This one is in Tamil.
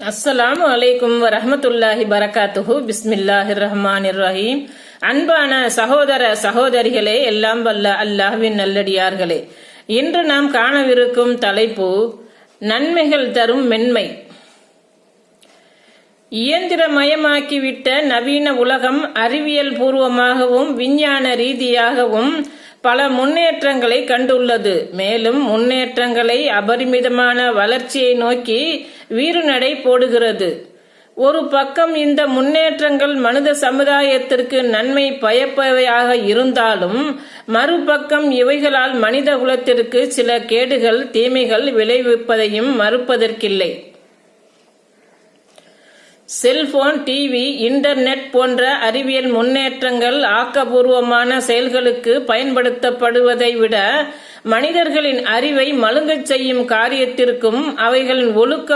அஸ்ஸலாம் வலைக்கும் வரமத்துல்லாஹி பரகாத்துஹு. பிஸ்மில்லாஹி ரஹ்மான் ரஹீம் அன்பான சகோதர சகோதரிகளே எல்லாம் வல்ல அல்லாஹ்வின் நல்லடியார்களே. இன்று நாம் காணவிருக்கும் தலைப்பு நன்மைகள் தரும் மென்மை. இயந்திரமயமாக்கிவிட்ட நவீன உலகம் அறிவியல் பூர்வமாகவும் விஞ்ஞான ரீதியாகவும் பல முன்னேற்றங்களை கண்டுள்ளது. மேலும் முன்னேற்றங்களை அபரிமிதமான வளர்ச்சியை நோக்கி வீறுநடை போடுகிறது. ஒரு பக்கம் இந்த முன்னேற்றங்கள் மனித சமுதாயத்திற்கு நன்மை பயப்பவையாக இருந்தாலும் மறுபக்கம் இவைகளால் மனித குலத்திற்கு சில கேடுகள் தீமைகள் விளைவிப்பதையும் மறுப்பதற்கில்லை. செல்போன் டிவி இன்டர்நெட் போன்ற அறிவியல் முன்னேற்றங்கள் ஆக்கபூர்வமான செயல்களுக்கு பயன்படுத்தப்படுவதை விட மனிதர்களின் அறிவை மழுங்கச் செய்யும் காரியத்திற்கும் அவைகளின் ஒழுக்க